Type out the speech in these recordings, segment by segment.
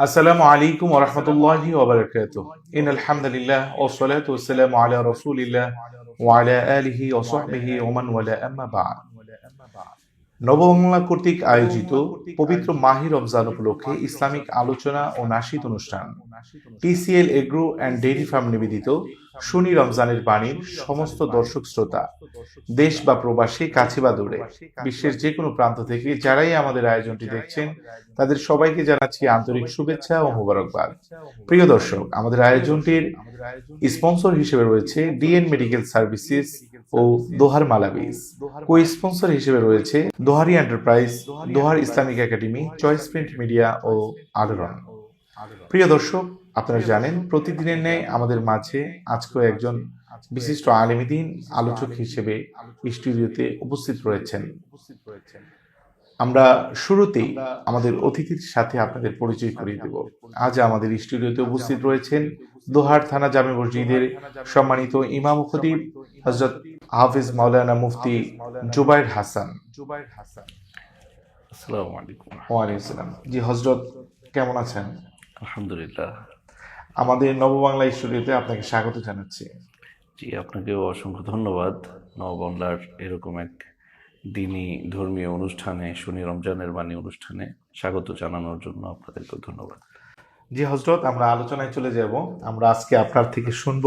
السلام عليكم ورحمة الله وبركاته إن الحمد لله والصلاة والسلام على رسول الله وعلى آله وصحبه ومن ولا أما بعد নববাংলা কর্তৃক আয়োজিত পবিত্র মাহি রমজান উপলক্ষে ইসলামিক আলোচনা ও নাশিদ অনুষ্ঠান। TCL agro and dairy farm নিবেদিত শনি রমজানের বাণীর সমস্ত দর্শক শ্রোতা। দেশ বা প্রবাসী কাছে বা দূরে। বিশ্বের যে কোনো প্রান্ত থেকে যারাই আমাদের আয়োজনটি দেখছেন তাদের সবাইকে জানাচ্ছি আন্তরিক শুভেচ্ছা ও মোবারকবাদ। প্রিয় দর্শক আমাদের আয়োজনটির স্পন্সর হিসেবে রয়েছে ডিএন মেডিকেল সার্ভিসেস ও দোহার মালাবিস। কো স্পন্সর হিসেবে রয়েছে Dohari enterprise, Dohar Islamic academy, choice print media ও আলোড়ন প্রিয় দর্শক, আপনারা জানেন প্রতিদিনের ন্যায় আমাদের মাঝে আজকেও একজন বিশিষ্ট আলেমিদিন আলোচক হিসেবে স্টুডিওতে উপস্থিত রয়েছেন। আমরা শুরুতেই আমাদের অতিথির সাথে আপনাদের পরিচয় করিয়ে দেব। আজ আমাদের স্টুডিওতে উপস্থিত রয়েছেন দোহার থানা জামে মসজিদের সম্মানিত ইমাম খতিব হজরত হাফিজ মাওলানা মুফতি জুবাইর হাসান। জুবাইর হাসান। আসসালামু আলাইকুম। ওয়ালাইকুম আসসালাম। জি হজরত কেমন আছেন? আলহামদুলিল্লাহ। আমাদের নববাংলা স্টুডিওতে আপনাকে স্বাগত জানাচ্ছি। জি আপনাকেও অসংখ্য ধন্যবাদ। নববাংলার এরকম এক দিনই ধর্মীয় অনুষ্ঠানে শনি রমজানের বাণী অনুষ্ঠানে স্বাগত জানানোর জন্য আপনাদেরকে ধন্যবাদ। জি হজরত আমরা আলোচনায় চলে যাব। আমরা আজকে আপনার থেকে শুনব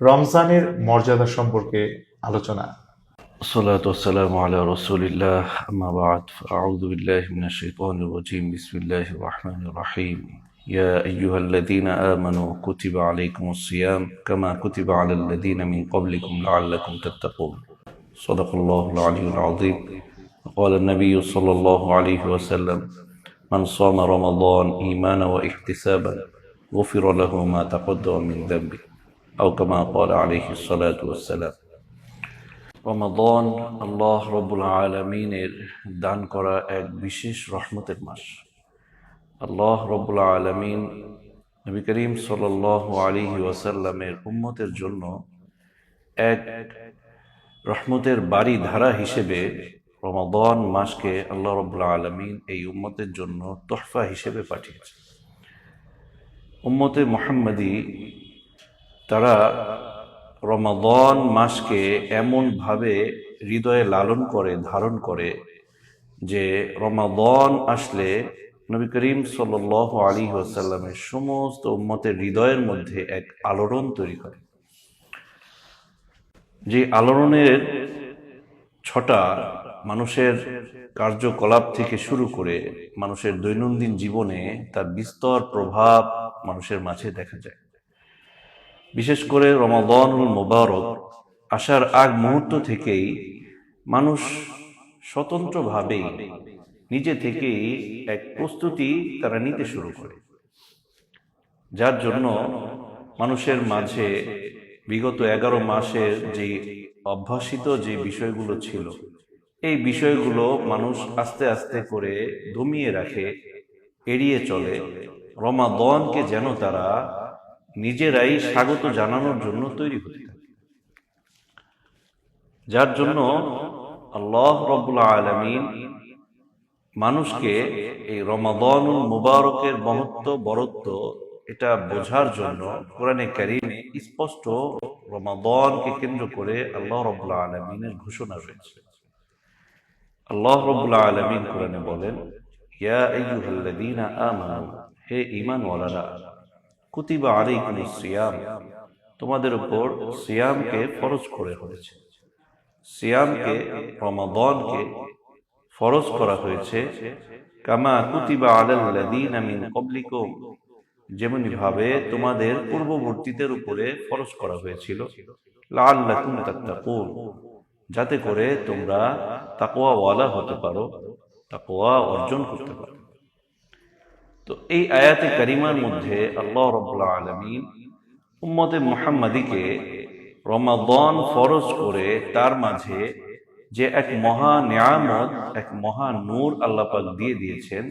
রমজানের মর্যাদা সম্পর্কে আলোচনা الصلاة والسلام على رسول الله أما بعد فأعوذ بالله من الشيطان الرجيم بسم الله الرحمن الرحيم يا أيها الذين آمنوا كتب عليكم الصيام كما كتب على الذين من قبلكم لعلكم تتقون صدق الله العلي العظيم وقال النبي صلى الله عليه وسلم من صام رمضان إيمانا واحتسابا غفر له ما تقدم من ذنبه أو كما قال عليه الصلاة والسلام রমাদন আল্লাহ রবুল আলমিনের দান করা এক বিশেষ রহমতের মাস। আল্লাহ রবুল আলমিন নবী করিম সাল আলী ওয়াসাল্লামের উম্মতের জন্য এক রহমতের বাড়ি ধারা হিসেবে রমাদন মাসকে আল্লাহ রবুল আলমিন এই উম্মতের জন্য তোহফা হিসেবে পাঠিয়েছে উম্মতে মোহাম্মদী তারা রমাদন মাসকে এমনভাবে হৃদয়ে লালন করে, ধারণ করে যে রমাদন আসলে নবী করিম সাল আলী ওসাল্লামের সমস্ত উম্মতের হৃদয়ের মধ্যে এক আলোড়ন তৈরি করে। যে আলোড়নের ছটা মানুষের কার্যকলাপ থেকে শুরু করে মানুষের দৈনন্দিন জীবনে তার বিস্তর প্রভাব মানুষের মাঝে দেখা যায়। বিশেষ করে রমাদনুল মোবারক, আসার আগ মুহূর্ত থেকেই মানুষ স্বতন্ত্রভাবেই নিজে থেকেই এক প্রস্তুতি তারা নিতে শুরু করে। যার জন্য মানুষের মাঝে বিগত এগারো মাসের যে অভ্যাসিত যে বিষয়গুলো ছিল, এই বিষয়গুলো মানুষ আস্তে আস্তে করে দমিয়ে রাখে, এড়িয়ে চলে। রমাদনকে যেন তারা নিজেরাই স্বাগত জানানোর জন্য তৈরি হতে থাকে। যার জন্য আল্লাহ রবুল্লা আলমিন মানুষকে এই রমাদনুল মুবারকের মহত্ব, বরত্ব এটা বোঝার জন্য কোরআনে কারিমে স্পষ্ট রমাদনকে কেন্দ্র করে আল্লাহ রবুল্লা আলমিনের ঘোষণা রয়েছে। আল্লাহ রবুল্লা আলমিন কোরআনে বলেন, ইয়া আইয়ুহাল্লাযীনা হে ঈমানওয়ালারা কুতিবা আলাইকুম সিয়াম। তোমাদের উপর সিয়ামকে ফরজ করে হয়েছে। সিয়ামকে রমাদনকে ফরজ করা হয়েছে। কামা কুতিবা আলাল্লাযীনা মিন যেমনি ভাবে তোমাদের পূর্ববর্তীদের উপরে ফরজ করা হয়েছিল। লাআল্লাকুম যাতে করে তোমরা তাকওয়াওয়ালা হতে পারো, তাকওয়া অর্জন করতে পারো। তো এই আয়াতে কারিমার মধ্যে আল্লাহ রব্লা আলমিন উম্মতে মুহাম্মাদিকে রমাদন ফরজ করে তার মাঝে যে এক মহা নিয়ামত, এক মহা নূর আল্লাপাক দিয়ে দিয়েছেন,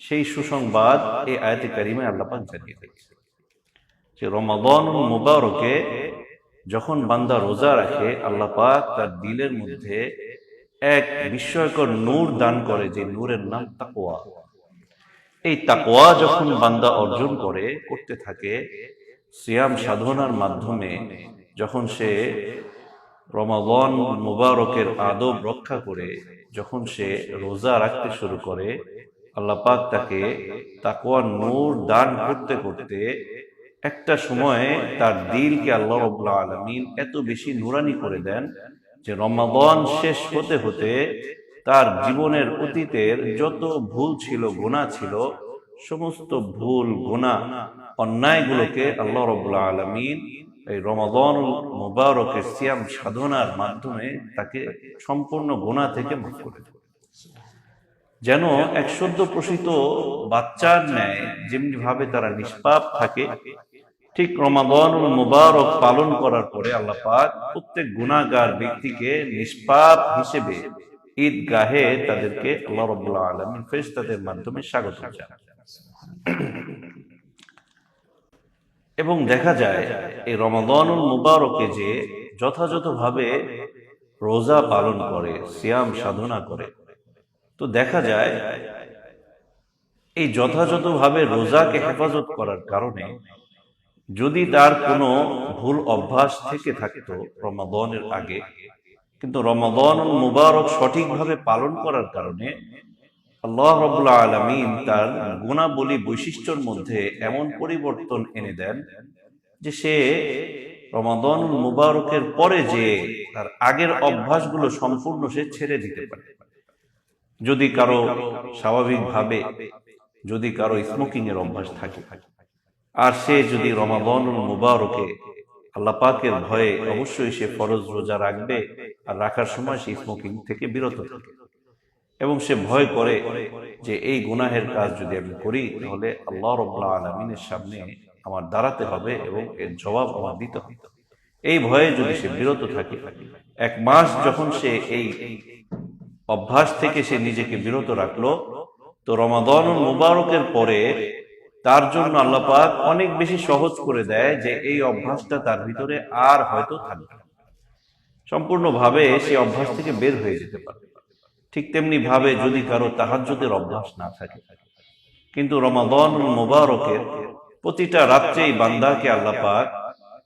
সেই সুসংবাদ এই আয়াতে কারিমে আল্লাপাক জানিয়ে দিয়েছেন। যে রমাদন মুবারকে যখন বান্দা রোজা রাখে, আল্লাহ পাক তার দিলের মধ্যে এক বিস্ময়কর নূর দান করে, যে নূরের নাম তাকোয়া এই তাকোয়া যখন বান্দা অর্জন করে, করতে থাকে, সিয়াম সাধনার মাধ্যমে, যখন সে রমাবন মুবারকের আদব রক্ষা করে, যখন সে রোজা রাখতে শুরু করে, আল্লাহ পাক তাকে তাকোয়া নূর দান করতে করতে একটা সময়ে তার দিলকে আল্লাহ আলমিন এত বেশি নুরানি করে দেন যে রমাবন শেষ হতে হতে তার জীবনের অতীতের যত ভুল ছিল গোনা ছিল সমস্ত ভুল গোনা অন্যায়গুলোকে আল্লাহ রবুল্লা আলমিন এই রমাদন মুবারকের সিয়াম সাধনার মাধ্যমে তাকে সম্পূর্ণ গোনা থেকে মুক্ত করে যেন এক সদ্য প্রসিত বাচ্চার ন্যায় যেমনি ভাবে তারা নিষ্পাপ থাকে ঠিক রমাদন মুবারক পালন করার পরে আল্লাহ পাক প্রত্যেক গুণাগার ব্যক্তিকে নিষ্পাপ হিসেবে ঈদগাহে তাদেরকে আল্লাহ রবুল্লাহ আলমিন ফেরেশতাদের মাধ্যমে স্বাগত জানান। এবং দেখা যায় এই রমাদনুল মুবারকে যে যথাযথভাবে রোজা পালন করে সিয়াম সাধনা করে তো দেখা যায় এই যথাযথভাবে রোজাকে হেফাজত করার কারণে যদি তার কোনো ভুল অভ্যাস থেকে থাকতো রমাদনের আগে কিন্তু রমাদন মুবারক সঠিকভাবে পালন করার কারণে আল্লাহ রবুল্লা আলমিন তার গুণাবলী বৈশিষ্ট্যর মধ্যে এমন পরিবর্তন এনে দেন যে সে রমাদন মুবারকের পরে যে তার আগের অভ্যাসগুলো সম্পূর্ণ সে ছেড়ে দিতে পারে। যদি কারও স্বাভাবিকভাবে, যদি কারও স্মোকিং এর অভ্যাস থাকে, আর সে যদি রমাদন মুবারকে আল্লাহ পাকের ভয়ে অবশ্যই সে ফরজ রোজা রাখবে আর রাখার সময় সে স্মোকিং থেকে বিরত থাকে। এবং সে ভয় করে যে এই গুনাহের কাজ যদি আমি করি, তাহলে আল্লাহ রব্লা আলমিনের সামনে আমার দাঁড়াতে হবে এবং এর জবাব আমার দিতে হবে। এই ভয়ে যদি সে বিরত থাকে, এক মাস যখন সে এই অভ্যাস থেকে সে নিজেকে বিরত রাখল, তো রমাদন মুবারকের পরে তার জন্য আল্লাহ পাক অনেক বেশি সহজ করে দেয় যে এই অভ্যাসটা তার ভিতরে আর হয়তো থাকবে না। সম্পূর্ণভাবে সে অভ্যাস থেকে বের হয়ে যেতে পারে। ঠিক তেমনি ভাবে যদি কারও তাহাজ্যদের অভ্যাস না থাকে। কিন্তু রমাদন মোবারকের প্রতিটা রাত্রেই বান্দাকে আল্লাহ পাক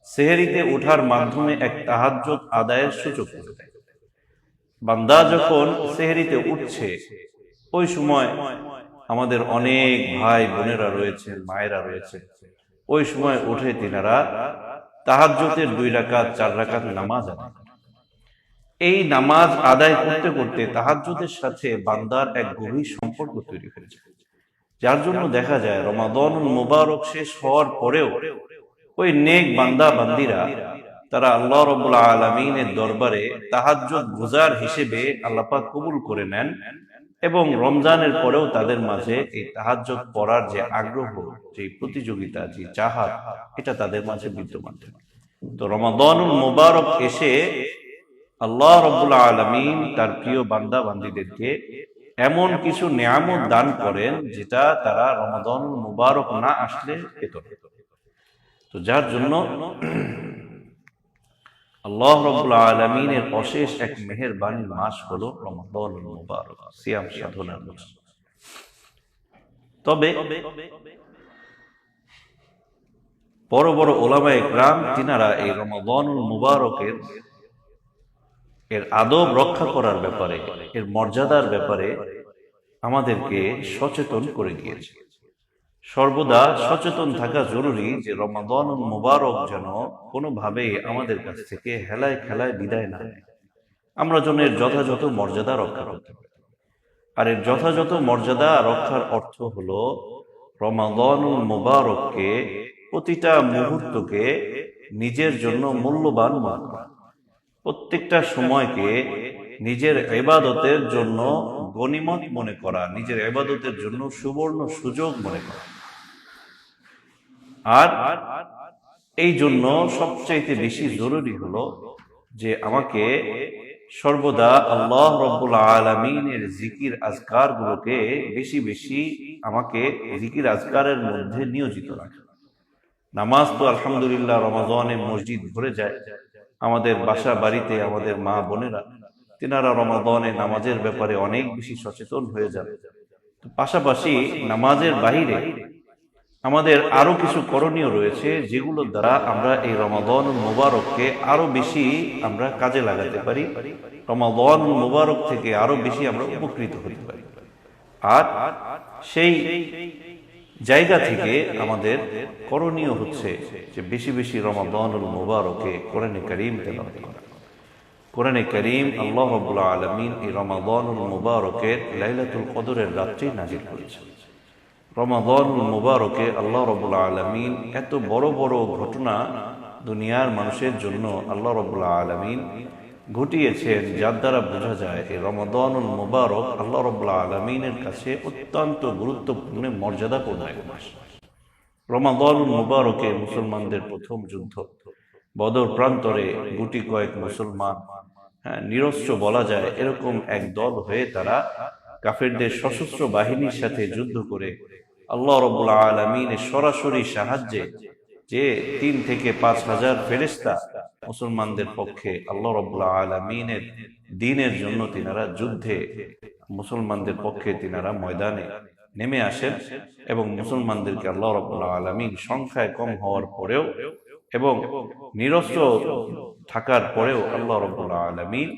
সেহেরিতে ওঠার মাধ্যমে এক তাহাজ্জত আদায়ের সুযোগ করে দেয় বান্দা যখন সেহেরিতে উঠছে, ওই সময় আমাদের অনেক ভাই বোনেরা রয়েছে মায়েরা রয়েছে ওই সময় উঠে তিনারা তাহাজ্জতের দুই রাকাত, চার রাকাত নামাজ আদায়। এই নামাজ আদায় করতে করতে তাহাজ্জুদের সাথে বান্দার এক গভীর সম্পর্ক তৈরি হয়েছে। যার জন্য দেখা যায় রমাদন মুবারক শেষ হওয়ার পরেও ওই নেক বান্দা, বান্দিরা, তারা আল্লাহ রবুল্লা আলমিনের দরবারে তাহাজ্জুদ গুজার হিসেবে আল্লাপাক কবুল করে নেন এবং রমজানের পরেও তাদের মাঝে এই তাহাজ্জুদ পড়ার যে আগ্রহ, যে প্রতিযোগিতা, যে চাহাত, এটা তাদের মাঝে বিদ্যমান তো রমাদনুল মুবারক এসে আল্লাহ রব্বুল্লাহ আলমিন তার প্রিয় বান্দা বান্দিদেরকে এমন কিছু নিয়ামত দান করেন যেটা তারা রমাদন মুবারক না আসলে পেত তো যার জন্য আল্লাহ রব্বুল্লাহ আলমিনের অশেষ এক মেহেরবানির মাস হলো রমাদন মুবারক, সিয়াম সাধনার মাস। তবে বড় বড় ওলামায়ে গ্রাম তিনারা এই রমাদনুল মুবারকের এর আদব রক্ষা করার ব্যাপারে, এর মর্যাদার ব্যাপারে আমাদেরকে সচেতন করে দিয়েছে সর্বদা সচেতন থাকা জরুরি যে রমাদন মুবারক যেন কোনোভাবে আমাদের কাছ থেকে হেলায় খেলায় বিদায় না। আমরা যেন এর যথাযথ মর্যাদা রক্ষা করতে পারি। আর এর যথাযথ মর্যাদা রক্ষার অর্থ হলো রমাদন মুবারককে প্রতিটা মুহূর্তকে নিজের জন্য মূল্যবান মনে করা। প্রত্যেকটা সময়কে নিজের এবাদতের জন্য গনিমত মনে করা, নিজের এবাদতের জন্য সুবর্ণ সুযোগ মনে করা। আর এই জন্য সবচাইতে বেশি জরুরি হলো যে আমাকে সর্বদা আল্লাহ রব্বুল আলমিনের জিকির আজকার গুলোকে বেশি বেশি আমাকে জিকির আজকারের মধ্যে নিয়োজিত রাখা। নামাজ তো আলহামদুলিল্লাহ রমাজনে মসজিদ ভরে যায়। আমাদের বাসা বাড়িতে আমাদের মা বোনেরা, তিনারা রমাদনে নামাজের ব্যাপারে অনেক বেশি সচেতন হয়ে যাবে পাশাপাশি নামাজের বাহিরে আমাদের আরও কিছু করণীয় রয়েছে যেগুলোর দ্বারা আমরা এই রমাদন মুবারককে আরও বেশি আমরা কাজে লাগাতে পারি। রমাদন মুবারক থেকে আরও বেশি আমরা উপকৃত হতে পারি। আর সেই জায়গা থেকে আমাদের করণীয় হচ্ছে যে বেশি বেশি রমাদনুল মুবারকে কোরআনে করিম তেলাওয়াত করা। কোরআনে করিম আল্লাহ রাব্বুল আলামিন এই রমাদানুল মুবারকের লাইলাতুল কদরের রাত্রি নাজিল করেছেন। রমাদানুল মুবারকে আল্লাহ রাব্বুল আলামিন এত বড় বড় ঘটনা দুনিয়ার মানুষের জন্য আল্লাহ রাব্বুল আলামিন ঘটিয়েছেন, যার দ্বারা বোঝা যায় এই রমাদানুল মুবারক আল্লাহ রাব্বুল আলামিনের কাছে অত্যন্ত গুরুত্বপূর্ণ মর্যাদাপূর্ণ এক মাস রমাদানুল মুবারকে মুসলমানদের প্রথম যুদ্ধ। বদর প্রান্তরে গুটি কয়েক মুসলমান হ্যাঁ নিরস্ত্র বলা যায়, এরকম এক দল হয়ে তারা কাফেরদের সশস্ত্র বাহিনীর সাথে যুদ্ধ করে আল্লাহ রবুল্লা আলমিনের সরাসরি সাহায্যে যে তিন থেকে পাঁচ হাজার ফেরেস্তা মুসলমানদের পক্ষে আল্লাহ রবুল্লা আলমিনের দিনের জন্য তিনারা যুদ্ধে, মুসলমানদের পক্ষে তিনারা ময়দানে নেমে আসেন এবং মুসলমানদেরকে আল্লাহ রবুল্লা আলমিন সংখ্যায় কম হওয়ার পরেও এবং নিরস্ত্র থাকার পরেও আল্লাহ রবুল্লা আলমিন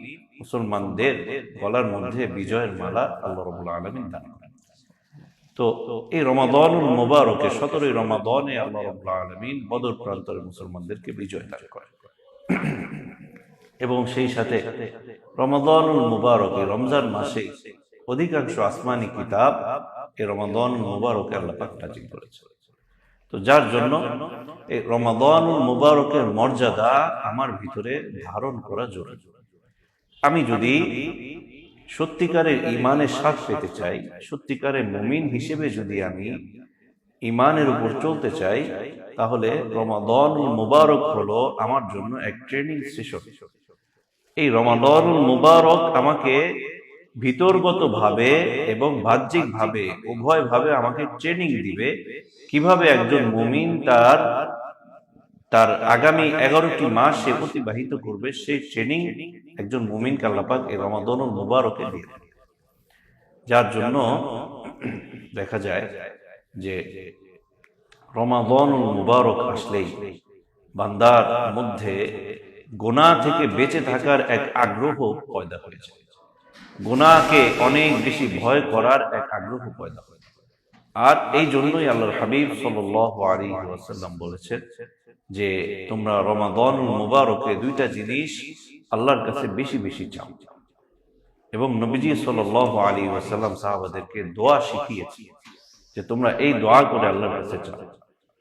মুসলমানদের গলার মধ্যে বিজয়ের মালা আল্লাহ রবুল্লা আলমিন দান করেন। তো এই রমাদনুল মোবারকে, সতেরোই রমাদনে আল্লাহ রবুল্লা আলমিন বদর প্রান্তরে মুসলমানদেরকে বিজয় দান করেন। এবং সেই সাথে রমাদনুল মুবারকে রমজান মাসে অধিকাংশ আসমানি কিতাব এই রমাদনুল মুবারকে আল্লাহ পাক নাজিল করেছে তো যার জন্য এই রমাদানুল মুবারকের মর্যাদা আমার ভিতরে ধারণ করা জরুরি। আমি যদি সত্যিকারের ইমানের স্বাদ পেতে চাই, সত্যিকারের মুমিন হিসেবে যদি আমি ইমানের উপর চলতে চাই, তাহলে রমাদানুল মুবারক হলো আমার জন্য এক ট্রেনিং সেশন। এই রমাদানুল মুবারক আমাকে ভিতরগত ভাবে এবং বাহ্যিক ভাবে উভয় ভাবে আমাকে ট্রেনিং দিবে কীভাবে একজন মুমিন তার তার আগামী এগারোটি মাস সে অতিবাহিত করবে, সেই ট্রেনিং একজন মুমিন কাল্লাপাক এই রমাদনুল মুবারকে দিয়ে। যার জন্য দেখা যায় যে রমাদনুল মুবারক আসলেই বান্দার মধ্যে গোনা থেকে বেঁচে থাকার এক আগ্রহ পয়দা হয়েছে গোনাকে অনেক বেশি ভয় করার এক আগ্রহ পয়দা হয় আর এই জন্যই আল্লাহর হাবিব ওয়াসাল্লাম বলেছেন যে, তোমরা রমাদানুল মুবারকে দুইটা জিনিস আল্লাহর কাছে বেশি বেশি চাও। এবং নবীজি সাল্লাল্লাহু আলাইহি ওয়াসাল্লাম সাহাবাদেরকে দোয়া শিখিয়েছি যে, তোমরা এই দোয়া করে আল্লাহর কাছে চাও।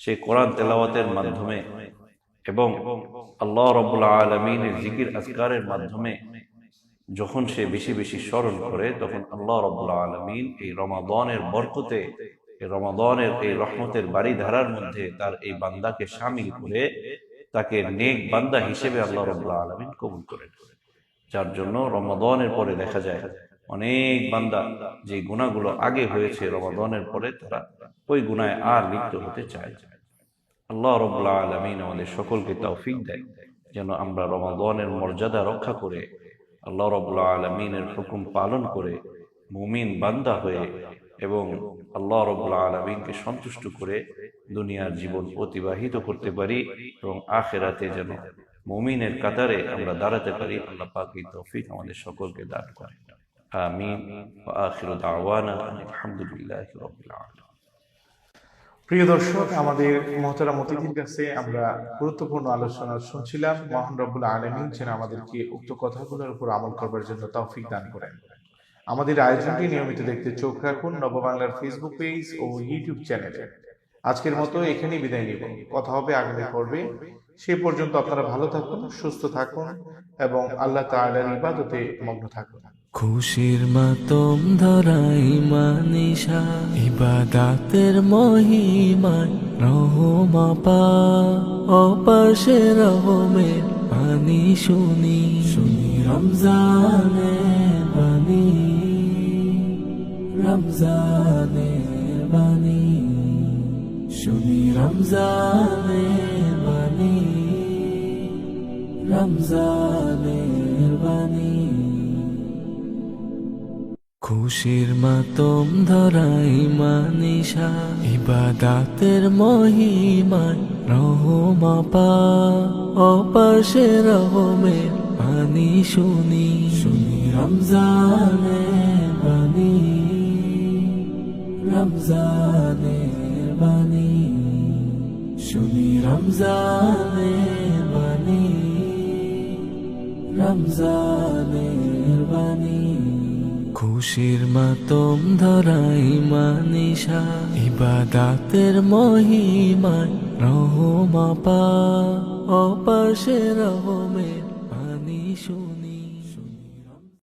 সে কোরআন তেলাওয়াতের মাধ্যমে এবং আল্লাহ রব্বুল আলমিনের জিকির আজকারের মাধ্যমে যখন সে বেশি বেশি স্মরণ করে, তখন আল্লাহ রব্বুল আলমিন এই রমাদনের বরকতে রমাদনের এই রহমতের বাড়ি ধারার মধ্যে তার এই বান্দাকে সামিল করে তাকে নেক বান্দা হিসেবে আল্লাহ রব্বুল আলমিন কবুল করেন। যার জন্য রমাদনের পরে দেখা যায় অনেক বান্দা যে গুণাগুলো আগে হয়েছে রমাদনের পরে তারা ওই গুণায় আর লিপ্ত হতে চায়। আল্লাহ রব্লা আলমিন আমাদের সকলকে তৌফিক দেয়, যেন আমরা রমাদনের মর্যাদা রক্ষা করে আল্লাহ রব্লা আলমিনের হুকুম পালন করে মুমিন বান্দা হয়ে এবং আল্লাহ রব্লা আলমিনকে সন্তুষ্ট করে দুনিয়ার জীবন অতিবাহিত করতে পারি এবং আখেরাতে যেন মুমিনের কাতারে আমরা দাঁড়াতে পারি আল্লাহ পাক তৌফিক আমাদের সকলকে দান করে আমিন আখিরু দাওয়ানা আলহামদুলিল্লাহি প্রিয় দর্শক, আমাদের মহতারাম অতিথির কাছে আমরা গুরুত্বপূর্ণ আলোচনা শুনছিলাম। মহান রব্বুল আলমিন যেন আমাদেরকে উক্ত কথাগুলোর উপর আমল করবার জন্য তৌফিক দান করেন। আমাদের আয়োজনটি নিয়মিত দেখতে চোখ রাখুন নববাংলার ফেসবুক পেজ ও ইউটিউব চ্যানেলে আজকের মতো এখানেই বিদায় নিব। কথা হবে আগামী পর্বে। সে পর্যন্ত আপনারা ভালো থাকুন, সুস্থ থাকুন এবং আল্লাহ তাআলার ইবাদতে মগ্ন থাকুন। খুশির মাতম ধরাই মানিসা, ইবাদাতের মহিমায় রহমা পা। অপাশে রহমের পানি শুনি শুনি রমজানে বাণী রমজানের বাণী, শুনি রমজানের বাণী রমজানের বাণী। খুশির মাতম ধরাই মানিসা, ইবাদাতের মহিমায় রহমা পা। অপাশে রহমের পানি শুনি শুনি রমজানের বাণী রমজানের বাণী, শুনি রমজানের বাণী রমজানের বাণী খুশির মাতম ধরাই মানিসা ইবাদাতের মহিমায় রহমা পা অপাশে শুনি